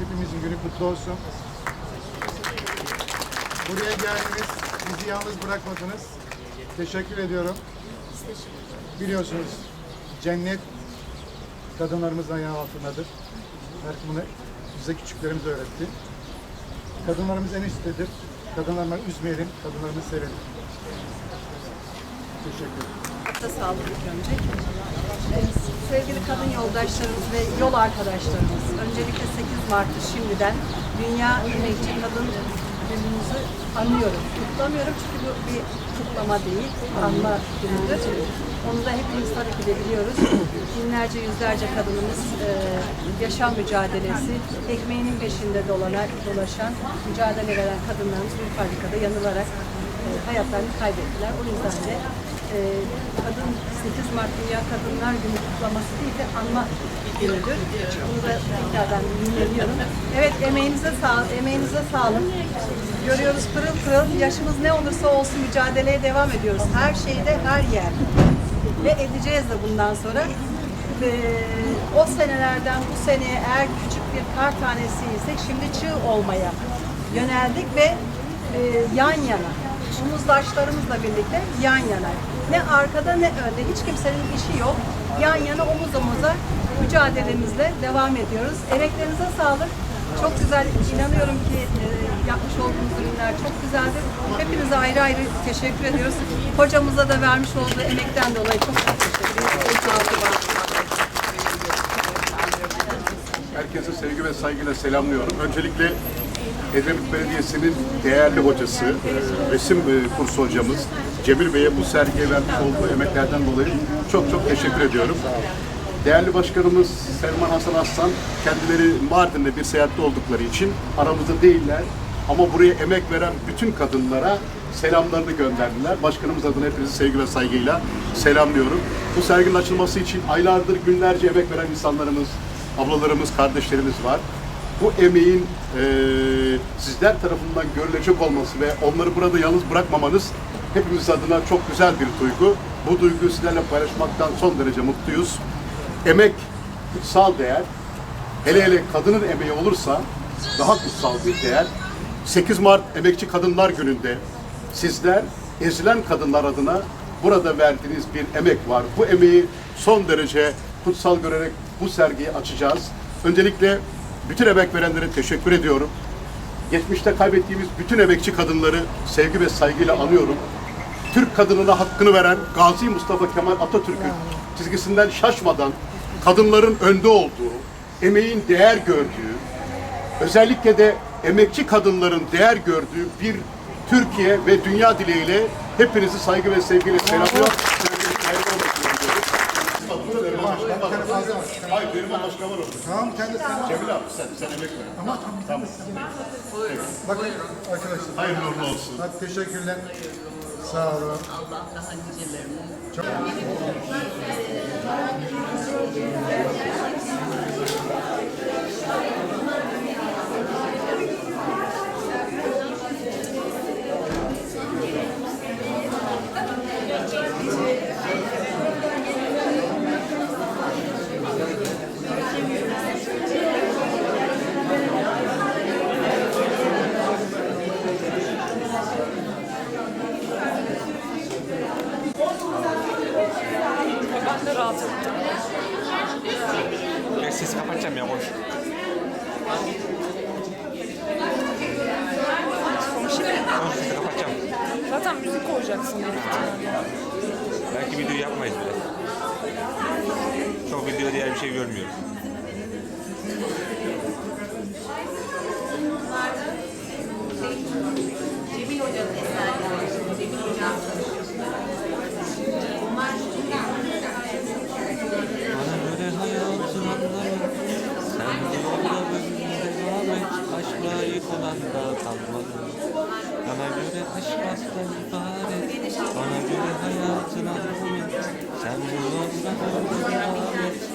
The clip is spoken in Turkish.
Hepimizin günü kutlu olsun. Buraya geldiniz, bizi yalnız bırakmadınız. Teşekkür ediyorum. Biliyorsunuz cennet kadınlarımızın ayağı altındadır. Belki bunu bize küçüklerimiz öğretti. Kadınlarımız en üsttedir. Kadınlarımızı üzmeyelim, kadınlarımızı sevelim. Teşekkür ederim. Hatta sağlık önce. Sevgili kadın yoldaşlarımız ve yol arkadaşlarımız, öncelikle 8 Mart'ı şimdiden Dünya Emekçi Kadın Günümüzü anlıyorum. Kutlamıyorum çünkü bu bir kutlama değil, anma günüdür. Onu da hepimiz tabii ki de biliyoruz. Binlerce, yüzlerce kadınımız e, yaşam mücadelesi, ekmeğinin peşinde dolana, dolaşan, mücadele veren kadınlarımız bir fabrikada yanılarak e, hayatlarını kaybettiler. O yüzden de e, kadın 8 Mart Dünya Kadınlar Günü kutlaması değil de anma günüdür. Bunu da tekrardan yineliyorum. Evet emeğinize sağlık. Emeğinize sağlık. Görüyoruz pırıl pırıl. Yaşımız ne olursa olsun mücadeleye devam ediyoruz. Her şeyde, her yer. Ve edeceğiz de bundan sonra. Ee, o senelerden bu seneye eğer küçük bir kar tanesiysek şimdi çığ olmaya yöneldik ve e, yan yana, omuzdaşlarımızla birlikte yan yana. Ne arkada ne önde, hiç kimsenin işi yok. Yan yana omuz omuza mücadelemizle devam ediyoruz. Emeklerinize sağlık. Çok güzel, inanıyorum ki e, yapmış olduğunuz ürünler çok güzeldir. Hepinize ayrı ayrı teşekkür ediyoruz. Hocamıza da vermiş olduğu emekten dolayı çok teşekkür ederiz. Herkese sevgi ve saygıyla selamlıyorum. Öncelikle Edremit Belediyesi'nin değerli hocası, e, resim e, kursu hocamız Cemil Bey'e bu sergiye vermiş olduğu emeklerden dolayı çok çok teşekkür ediyorum. Değerli başkanımız Selman Hasan Aslan, kendileri Mardin'de bir seyahatte oldukları için aramızda değiller. Ama buraya emek veren bütün kadınlara selamlarını gönderdiler. Başkanımız adına hepinizi sevgi ve saygıyla selamlıyorum. Bu serginin açılması için aylardır, günlerce emek veren insanlarımız, ablalarımız, kardeşlerimiz var. Bu emeğin eee, sizler tarafından görülecek olması ve onları burada yalnız bırakmamanız hepimiz adına çok güzel bir duygu. Bu duyguyu sizlerle paylaşmaktan son derece mutluyuz. Emek kutsal değer. Hele hele kadının emeği olursa daha kutsal bir değer. 8 Mart Emekçi Kadınlar Günü'nde sizler ezilen kadınlar adına burada verdiğiniz bir emek var. Bu emeği son derece kutsal görerek bu sergiyi açacağız. Öncelikle bütün emek verenlere teşekkür ediyorum. Geçmişte kaybettiğimiz bütün emekçi kadınları sevgi ve saygıyla anıyorum. Türk kadınına hakkını veren Gazi Mustafa Kemal Atatürk'ün çizgisinden şaşmadan kadınların önde olduğu, emeğin değer gördüğü, özellikle de emekçi kadınların değer gördüğü bir Türkiye ve dünya dileğiyle hepinizi saygı ve sevgiyle selamlıyor. Hayırlı olsun diyorum. Hayır, benim başka var orada. Tamam, kendi sen. Cemil abi sen, sen emek ver. Tamam, tamam. Bakın arkadaşlar. Hayırlı uğurlu olsun. Hadi teşekkürler. Sağ olun. Allah daha nicelerini Çok de rahat ettim. Ya sesi kapatacağım ya boş. Boş sesi kapatacağım. Zaten müzik koyacaksın büyük ihtimalle. Belki video yapmayız bile. Çok video diğer bir şey görmüyorum. Cemil Hoca'nın eserleri. Cemil Hocam Bunlar Bana göre hayatın anlamı Sen yolda böyle devam et Aşkla yık olan da kalmadı Bana göre aşk asla ibaret. Bana göre hayatın anlamı Sen yolda böyle